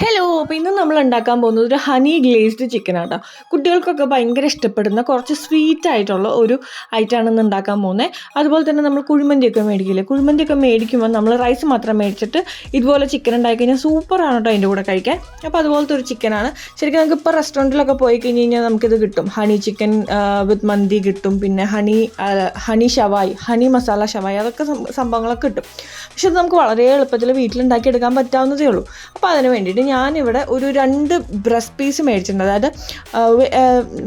Hello അപ്പോൾ ഇന്ന് നമ്മൾ ഉണ്ടാക്കാൻ പോകുന്നത് ഒരു ഹണി ഗ്ലേസ്ഡ് ചിക്കൻ ആട്ടോ. കുട്ടികൾക്കൊക്കെ ഭയങ്കര ഇഷ്ടപ്പെടുന്ന കുറച്ച് സ്വീറ്റ് ആയിട്ടുള്ള ഒരു ഐറ്റമാണ് ഇന്ന് ഉണ്ടാക്കാൻ പോകുന്നത്. അതുപോലെ തന്നെ നമ്മൾ കുഴിമന്തിയൊക്കെ മേടിക്കില്ലേ? കുഴിമന്തിയൊക്കെ മേടിക്കുമ്പോൾ നമ്മൾ റൈസ് മാത്രം മേടിച്ചിട്ട് ഇതുപോലെ ചിക്കൻ ഉണ്ടാക്കി കഴിഞ്ഞാൽ സൂപ്പറാണ് കേട്ടോ അതിന്റെ കൂടെ കഴിക്കാൻ. അപ്പോൾ അതുപോലത്തെ ഒരു ചിക്കനാണ് ശരിക്കും നമുക്ക് ഇപ്പോൾ റെസ്റ്റോറന്റിലൊക്കെ പോയി കഴിഞ്ഞ് കഴിഞ്ഞാൽ നമുക്കിത് കിട്ടും. ഹണി ചിക്കൻ വിത്ത് മന്തി കിട്ടും. പിന്നെ honey honey shawaya honey masala shawaya അതൊക്കെ സംഭവങ്ങളൊക്കെ കിട്ടും. പക്ഷെ അത് നമുക്ക് വളരെ എളുപ്പത്തിൽ വീട്ടിലുണ്ടാക്കി എടുക്കാൻ പറ്റാവുന്നതേ ഉള്ളൂ. അപ്പോൾ അതിന് വേണ്ടിയിട്ട് ഞാനിവിടെ ഒരു രണ്ട് ബ്രസ്റ്റ് പീസ് മേടിച്ചിട്ടുണ്ട്. അതായത്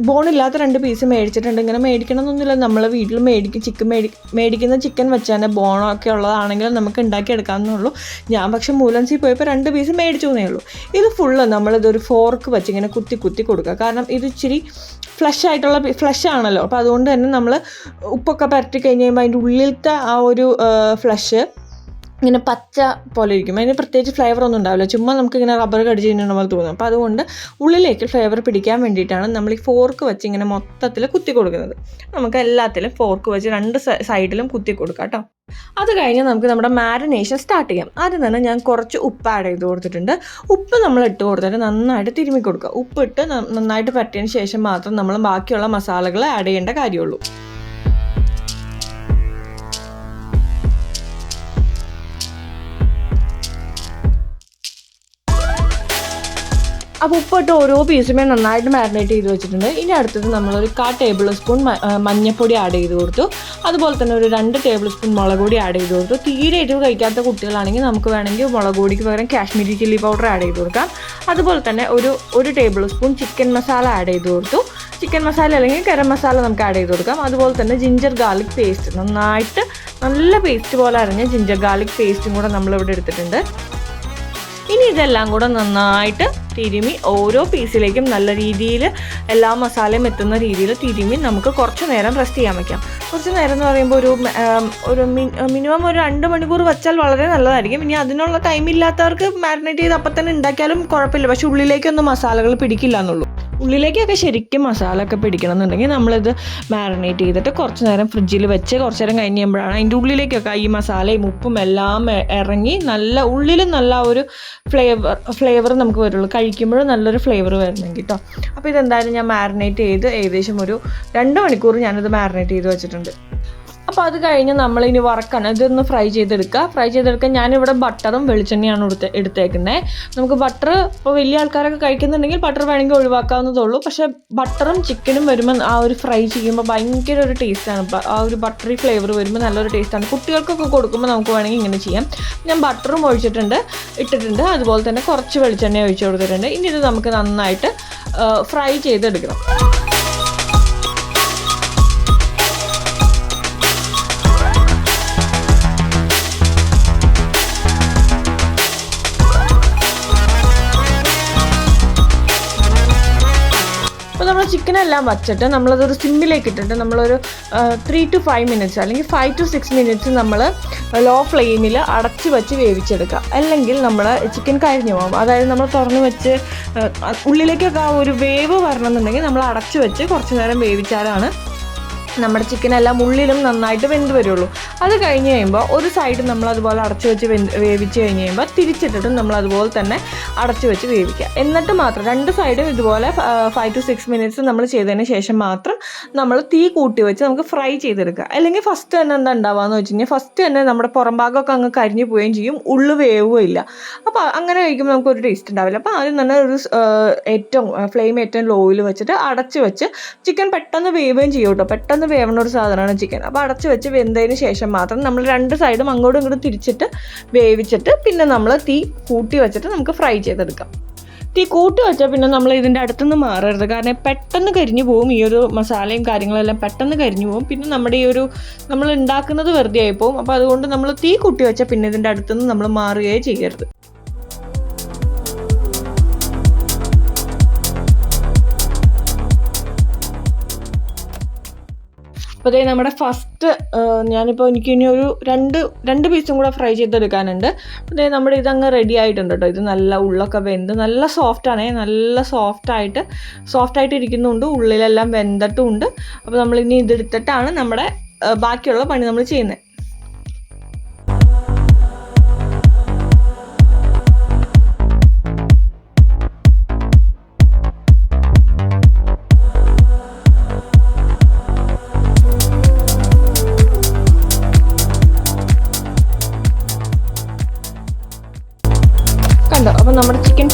ബോണില്ലാത്ത രണ്ട് പീസ് മേടിച്ചിട്ടുണ്ട്. ഇങ്ങനെ മേടിക്കണം എന്നൊന്നുമില്ല നമ്മൾ വീട്ടിൽ മേടിക്കും ചിക്കൻ മേടി മേടിക്കുന്ന ചിക്കൻ വെച്ച് തന്നെ ബോണൊക്കെ ഉള്ളതാണെങ്കിൽ നമുക്ക് ഉണ്ടാക്കിയെടുക്കാമെന്നുള്ളൂ. ഞാൻ പക്ഷേ മൂലൻസി പോയപ്പോൾ രണ്ട് പീസ് മേടിച്ചു എന്നേ ഉള്ളൂ. ഇത് ഫുള്ള് നമ്മളിതൊരു ഫോർക്ക് വെച്ച് ഇങ്ങനെ കുത്തി കുത്തി കൊടുക്കുക. കാരണം ഇത് ഇച്ചിരി ഫ്ലഷ് ആയിട്ടുള്ള ഫ്ലഷ് ആണല്ലോ. അപ്പോൾ അതുകൊണ്ട് തന്നെ നമ്മൾ ഉപ്പൊക്കെ പരട്ടി കഴിഞ്ഞ് കഴിയുമ്പോൾ അതിന്റെ ഉള്ളിലത്തെ ആ ഒരു ഫ്ലഷ് ഇങ്ങനെ പച്ച പോലെ ഇരിക്കും. അതിന് പ്രത്യേകിച്ച് ഫ്ലേവർ ഒന്നും ഉണ്ടാവില്ല. ചുമ്മാ നമുക്ക് ഇങ്ങനെ റബ്ബർ കടിച്ച് കഴിഞ്ഞാൽ നമ്മൾ തോന്നും. അപ്പോൾ അതുകൊണ്ട് ഉള്ളിലേക്ക് ഫ്ലേവർ പിടിക്കാൻ വേണ്ടിയിട്ടാണ് നമ്മൾ ഈ ഫോർക്ക് വെച്ച് ഇങ്ങനെ മൊത്തത്തിൽ കുത്തി കൊടുക്കുന്നത്. നമുക്ക് എല്ലാത്തിലും ഫോർക്ക് വെച്ച് രണ്ട് സൈഡിലും കുത്തി കൊടുക്കാം കേട്ടോ. അത് കഴിഞ്ഞ് നമുക്ക് നമ്മുടെ മാരിനേഷൻ സ്റ്റാർട്ട് ചെയ്യാം. ആദ്യം തന്നെ ഞാൻ കുറച്ച് ഉപ്പ് ആഡ് ചെയ്ത് കൊടുത്തിട്ടുണ്ട്. ഉപ്പ് നമ്മൾ ഇട്ട് കൊടുത്തിട്ട് നന്നായിട്ട് തിരുമ്മി കൊടുക്കുക. ഉപ്പിട്ട് നന്നായിട്ട് പറ്റിയതിന് ശേഷം മാത്രം നമ്മൾ ബാക്കിയുള്ള മസാലകൾ ആഡ് ചെയ്യേണ്ട കാര്യമുള്ളൂ. അപ്പോൾ ഉപ്പിട്ട് ഓരോ പീസുമേ നന്നായിട്ട് മാരിനേറ്റ് ചെയ്ത് വെച്ചിട്ടുണ്ട്. ഇനി അടുത്തത് നമ്മളൊരു കാ ടേബിൾ സ്പൂൺ മഞ്ഞൾപ്പൊടി ആഡ് ചെയ്ത് കൊടുത്തു. അതുപോലെ തന്നെ ഒരു രണ്ട് ടേബിൾ സ്പൂൺ മുളക് പൊടി ആഡ് ചെയ്ത് കൊടുത്തു. തീരെ എരിവ് കഴിക്കാത്ത കുട്ടികളാണെങ്കിൽ നമുക്ക് വേണമെങ്കിൽ മുളക് പൊടിക്ക് പകരം കാശ്മീരി ചില്ലി പൗഡർ ആഡ് ചെയ്ത് കൊടുക്കാം. അതുപോലെ തന്നെ ഒരു ഒരു tablespoon chicken masala add ചെയ്ത് കൊടുത്തു. ചിക്കൻ മസാല അല്ലെങ്കിൽ ഗരം മസാല നമുക്ക് ആഡ് ചെയ്ത് കൊടുക്കാം. അതുപോലെ തന്നെ ജിഞ്ചർ ഗാർലിക് പേസ്റ്റ് നന്നായിട്ട് നല്ല പേസ്റ്റ് പോലെ അരിഞ്ഞ ജിഞ്ചർ ഗാർലിക് പേസ്റ്റും കൂടെ നമ്മളിവിടെ എടുത്തിട്ടുണ്ട്. ഇനി ഇതെല്ലാം കൂടെ നന്നായിട്ട് തിരുമി ഓരോ പീസിലേക്കും നല്ല രീതിയിൽ എല്ലാ മസാലയും എത്തുന്ന രീതിയിൽ തിരുമി നമുക്ക് കുറച്ച് നേരം റെസ്റ്റ് ചെയ്യാൻ വയ്ക്കാം കുറച്ച് നേരം എന്ന് പറയുമ്പോൾ ഒരു ഒരു മിനിമം ഒരു രണ്ട് മണിക്കൂർ വെച്ചാൽ വളരെ നല്ലതായിരിക്കും. ഇനി അതിനുള്ള ടൈം ഇല്ലാത്തവർക്ക് മാരിനേറ്റ് ചെയ്ത് അപ്പം തന്നെ ഉണ്ടാക്കിയാലും കുഴപ്പമില്ല. പക്ഷെ ഉള്ളിലേക്കൊന്നും മസാലകൾ പിടിക്കില്ല എന്നുള്ളൂ. ഉള്ളിലേക്കൊക്കെ ശരിക്കും മസാല ഒക്കെ പിടിക്കണം എന്നുണ്ടെങ്കിൽ നമ്മളിത് മാരിനേറ്റ് ചെയ്തിട്ട് കുറച്ച് നേരം ഫ്രിഡ്ജിൽ വെച്ച് കുറച്ച് നേരം കഴിഞ്ഞ് കഴിയുമ്പോഴാണ് അതിന്റെ ഉള്ളിലേക്കൊക്കെ ഈ മസാലയും ഉപ്പും എല്ലാം ഇറങ്ങി നല്ല ഉള്ളിൽ നല്ല ഒരു ഫ്ലേവർ ഫ്ലേവർ നമുക്ക് വരുള്ളൂ. കഴിക്കുമ്പോഴും നല്ലൊരു ഫ്ലേവർ വരുന്നെങ്കിൽ കേട്ടോ അപ്പോൾ ഇതെന്തായാലും ഞാൻ മാരിനേറ്റ് ചെയ്ത് ഏകദേശം ഒരു രണ്ട് മണിക്കൂർ ഞാനിത് മാരിനേറ്റ് ചെയ്ത് വെച്ചിട്ടുണ്ട്. അപ്പോൾ അത് കഴിഞ്ഞ് നമ്മളിനി വറക്കണം. ഇതൊന്ന് ഫ്രൈ ചെയ്തെടുക്കുക. ഫ്രൈ ചെയ്തെടുക്കാൻ ഞാനിവിടെ ബട്ടറും വെളിച്ചെണ്ണയാണ് എടുത്ത് എടുത്തേക്കുന്നത് നമുക്ക് ബട്ടർ ഇപ്പോൾ വലിയ ആൾക്കാരൊക്കെ കഴിക്കുന്നുണ്ടെങ്കിൽ ബട്ടർ വേണമെങ്കിൽ ഒഴിവാക്കാവുന്നതേ ഉള്ളൂ പക്ഷേ ബട്ടറും ചിക്കനും വരുമ്പോൾ ആ ഒരു ഫ്രൈ ചെയ്യുമ്പോൾ ഭയങ്കര ഒരു ടേസ്റ്റാണ് ആ ഒരു ബട്ടറി ഫ്ലേവർ വരുമ്പോൾ നല്ലൊരു ടേസ്റ്റാണ് കുട്ടികൾക്കൊക്കെ കൊടുക്കുമ്പോൾ നമുക്ക് വേണമെങ്കിൽ ഇങ്ങനെ ചെയ്യാം. ഞാൻ ബട്ടറും ഒഴിച്ചിട്ടുണ്ട് ഇട്ടിട്ടുണ്ട്. അതുപോലെ തന്നെ കുറച്ച് വെളിച്ചെണ്ണ ഒഴിച്ച് കൊടുത്തിട്ടുണ്ട്. ഇനി ഇത് നമുക്ക് നന്നായിട്ട് ഫ്രൈ ചെയ്തെടുക്കണം. നമ്മൾ ചിക്കനെല്ലാം വച്ചിട്ട് നമ്മളതൊരു സിമ്മിലേക്ക് ഇട്ടിട്ട് നമ്മളൊരു ത്രീ ടു ഫൈവ് മിനിറ്റ്സ് അല്ലെങ്കിൽ ഫൈവ് ടു സിക്സ് മിനിറ്റ്സ് നമ്മൾ ലോ ഫ്ലെയിമിൽ അടച്ച് വെച്ച് വേവിച്ചെടുക്കുക. അല്ലെങ്കിൽ നമ്മൾ ചിക്കൻ കരിഞ്ഞു പോകും. അതായത് നമ്മൾ തുറന്ന് വെച്ച് ഉള്ളിലേക്കൊക്കെ ആ ഒരു വേവ് വരണമെന്നുണ്ടെങ്കിൽ നമ്മൾ അടച്ച് വെച്ച് കുറച്ച് നേരം വേവിച്ചാലാണ് നമ്മുടെ ചിക്കൻ എല്ലാം ഉള്ളിലും നന്നായിട്ട് വെന്ത് വരുള്ളൂ. അത് കഴിഞ്ഞ് കഴിയുമ്പോൾ ഒരു സൈഡ് നമ്മൾ അതുപോലെ അടച്ചു വെച്ച് വേവിച്ച് കഴിഞ്ഞ് കഴിയുമ്പോൾ തിരിച്ചിട്ടിട്ടും നമ്മൾ അതുപോലെ തന്നെ അടച്ചു വെച്ച് വേവിക്കുക. എന്നിട്ട് മാത്രം രണ്ട് സൈഡും ഇതുപോലെ ഫൈവ് ടു സിക്സ് മിനിറ്റ്സ് നമ്മൾ ചെയ്തതിന് ശേഷം മാത്രം നമ്മൾ തീ കൂട്ടി വെച്ച് നമുക്ക് ഫ്രൈ ചെയ്തെടുക്കുക. അല്ലെങ്കിൽ ഫസ്റ്റ് തന്നെ എന്താ ഉണ്ടാവുകയെന്ന് വെച്ച് കഴിഞ്ഞാൽ ഫസ്റ്റ് തന്നെ നമ്മുടെ പുറം ഭാഗമൊക്കെ അങ്ങ് കരിഞ്ഞു പോവുകയും ചെയ്യും. ഉള്ളു വേവുകയും ഇല്ല. അപ്പോൾ അങ്ങനെ കഴിക്കുമ്പോൾ നമുക്ക് ഒരു ടേസ്റ്റ് ഉണ്ടാവില്ല. അപ്പോൾ ആദ്യം തന്നെ ഒരു ഏറ്റവും ഫ്ലെയിം ഏറ്റവും ലോയിൽ വെച്ചിട്ട് അടച്ച് വെച്ച് ചിക്കൻ പെട്ടെന്ന് വേവുകയും ചെയ്യും കേട്ടോ. പെട്ടെന്ന് വേവുന്ന ഒരു സാധനമാണ് ചിക്കൻ അപ്പോൾ അടച്ച് വെച്ച് വെന്തതിന് ശേഷം മാത്രം നമ്മൾ രണ്ട് സൈഡും അങ്ങോട്ടും ഇങ്ങോട്ടും തിരിച്ചിട്ട് വേവിച്ചിട്ട് പിന്നെ നമ്മൾ തീ കൂട്ടി വെച്ചിട്ട് നമുക്ക് ഫ്രൈ ചെയ്തെടുക്കാം. തീ കൂട്ടി വെച്ചാൽ പിന്നെ നമ്മൾ ഇതിന്റെ അടുത്തുനിന്ന് മാറരുത്. കാരണം പെട്ടെന്ന് കരിഞ്ഞു പോകും ഈ ഒരു മസാലയും കാര്യങ്ങളെല്ലാം പെട്ടെന്ന് കരിഞ്ഞു പോകും പിന്നെ നമ്മുടെ ഈ ഒരു നമ്മൾ ഉണ്ടാക്കുന്നത് വെറുതെ ആയി പോകും അപ്പോൾ അതുകൊണ്ട് നമ്മൾ തീ കൂട്ടി വെച്ചാൽ പിന്നെ ഇതിന്റെ അടുത്തുനിന്ന് നമ്മൾ മാറുകയേ ചെയ്യരുത്. അപ്പോൾ അതേ നമ്മുടെ ഫസ്റ്റ് ഞാനിപ്പോൾ എനിക്ക് ഇനി ഒരു രണ്ട് രണ്ട് പീസും കൂടെ ഫ്രൈ ചെയ്തെടുക്കാനുണ്ട്. അതേ നമ്മുടെ ഇതങ്ങ് റെഡി ആയിട്ടുണ്ട് കേട്ടോ ഇത് നല്ല ഉള്ളൊക്കെ വെന്ത് നല്ല സോഫ്റ്റ് ആണേ. നല്ല സോഫ്റ്റായിട്ട് സോഫ്റ്റായിട്ട് ഇരിക്കുന്നുണ്ട്. ഉള്ളിലെല്ലാം വെന്തിട്ടുമുണ്ട് അപ്പോൾ നമ്മളിനി ഇതെടുത്തിട്ടാണ് നമ്മുടെ ബാക്കിയുള്ള പണി നമ്മൾ ചെയ്യുന്നത്.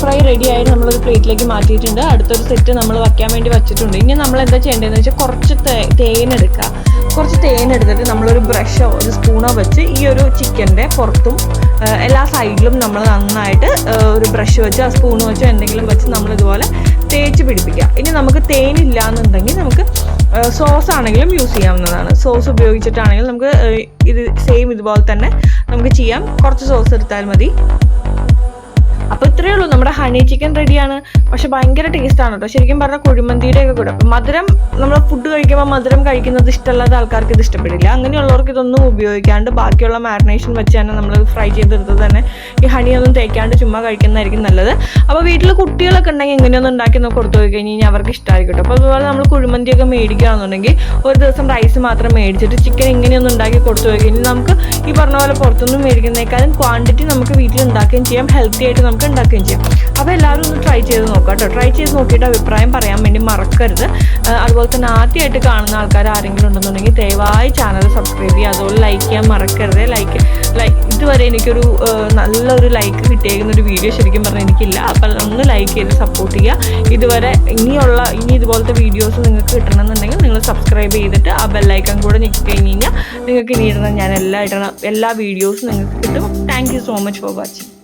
ഫ്രൈ റെഡി ആയിട്ട് നമ്മളൊരു പ്ലേറ്റിലേക്ക് മാറ്റിയിട്ടുണ്ട്. അടുത്തൊരു സെറ്റ് നമ്മൾ വയ്ക്കാൻ വേണ്ടി വെച്ചിട്ടുണ്ട്. ഇനി നമ്മൾ എന്താ ചെയ്യേണ്ടതെന്ന് വെച്ചാൽ കുറച്ച് തേൻ എടുക്കുക കുറച്ച് തേൻ എടുത്തിട്ട് നമ്മളൊരു ബ്രഷോ ഒരു സ്പൂണോ വെച്ച് ഈ ഒരു ചിക്കന്റെ പുറത്തും എല്ലാ സൈഡിലും നമ്മൾ നന്നായിട്ട് ഒരു ബ്രഷ് വെച്ച് ആ സ്പൂൺ വെച്ചോ എന്തെങ്കിലും വെച്ച് നമ്മളിതുപോലെ തേച്ച് പിടിപ്പിക്കുക. ഇനി നമുക്ക് തേനില്ല എന്നുണ്ടെങ്കിൽ നമുക്ക് സോസ് ആണെങ്കിലും യൂസ് ചെയ്യാവുന്നതാണ്. സോസ് ഉപയോഗിച്ചിട്ടാണെങ്കിലും നമുക്ക് ഇത് സെയിം ഇതുപോലെ തന്നെ നമുക്ക് ചെയ്യാം. കുറച്ച് സോസ് എടുത്താൽ മതി. അപ്പോൾ ഇത്രയേ ഉള്ളൂ. നമ്മുടെ ഹണി ചിക്കൻ റെഡിയാണ് പക്ഷെ ഭയങ്കര ടേസ്റ്റ് ആണ് കേട്ടോ ശരിക്കും പറഞ്ഞാൽ കുഴിമന്തിയുടെ ഒക്കെ കൂടെ മധുരം നമ്മൾ ഫുഡ് കഴിക്കുമ്പോൾ മധുരം കഴിക്കുന്നത് ഇഷ്ടമല്ലാത്ത ആൾക്കാർക്ക് ഇത് ഇഷ്ടപ്പെടില്ല. അങ്ങനെയുള്ളവർക്ക് ഇതൊന്നും ഉപയോഗിക്കാണ്ട് ബാക്കിയുള്ള മാരിനേഷൻ വെച്ച് തന്നെ നമ്മൾ ഫ്രൈ ചെയ്തെടുത്ത് തന്നെ ഈ ഹണിയൊന്നും തേക്കാണ്ട് ചുമ്മാ കഴിക്കുന്നതായിരിക്കും നല്ലത്. അപ്പോൾ വീട്ടിൽ കുട്ടികളൊക്കെ ഉണ്ടെങ്കിൽ ഇങ്ങനെയൊന്നും ഉണ്ടാക്കി നമുക്ക് കൊടുത്തു പോയി കഴിഞ്ഞ് കഴിഞ്ഞാൽ അവർക്ക് ഇഷ്ടമായിരിക്കും കേട്ടോ അപ്പോൾ അതുപോലെ നമ്മൾ കുഴിമന്തിയൊക്കെ മേടിക്കുകയാണെന്നുണ്ടെങ്കിൽ ഒരു ദിവസം റൈസ് മാത്രം മേടിച്ചിട്ട് ചിക്കൻ ഇങ്ങനെയൊന്നും ഉണ്ടാക്കി കൊടുത്തു പോയി കഴിഞ്ഞാൽ നമുക്ക് ഈ പറഞ്ഞ പോലെ പുറത്തുനിന്ന് മേടിക്കുന്നതിനേക്കാളും ക്വാണ്ടിറ്റി നമുക്ക് വീട്ടിൽ ഉണ്ടാക്കുകയും ചെയ്യാം. ഹെൽത്തി ആയിട്ട് നമുക്ക് ഉണ്ടാക്കുകയും ചെയ്യാം. അപ്പോൾ എല്ലാവരും ഒന്ന് ട്രൈ ചെയ്ത് നോക്കാം കേട്ടോ ട്രൈ ചെയ്ത് നോക്കിയിട്ട് അഭിപ്രായം പറയാൻ വേണ്ടി മറക്കരുത്. അതുപോലെ തന്നെ ആദ്യമായിട്ട് കാണുന്ന ആൾക്കാർ ആരെങ്കിലും ഉണ്ടെന്നുണ്ടെങ്കിൽ ദയവായി ചാനൽ സബ്സ്ക്രൈബ് ചെയ്യുക. അതുപോലെ ലൈക്ക് ചെയ്യാൻ മറക്കരുത്. ലൈക്ക് ലൈക്ക് ഇതുവരെ എനിക്കൊരു നല്ലൊരു ലൈക്ക് കിട്ടിയേക്കുന്ന ഒരു വീഡിയോ ശരിക്കും പറഞ്ഞാൽ എനിക്കില്ല. അപ്പോൾ ഒന്ന് ലൈക്ക് ചെയ്ത് സപ്പോർട്ട് ചെയ്യുക. ഇതുവരെ ഇനിയുള്ള ഇനി ഇതുപോലത്തെ വീഡിയോസ് നിങ്ങൾക്ക് കിട്ടണമെന്നുണ്ടെങ്കിൽ നിങ്ങൾ സബ്സ്ക്രൈബ് ചെയ്തിട്ട് ആ ബെല്ലൈക്കൺ കൂടെ ഞെക്കി കഴിഞ്ഞ് കഴിഞ്ഞാൽ നിങ്ങൾക്ക് ഇനി ഇടുന്ന ഞാൻ എല്ലാ ഇടണം എല്ലാ വീഡിയോസും നിങ്ങൾക്ക് കിട്ടും. Thank you so much for watching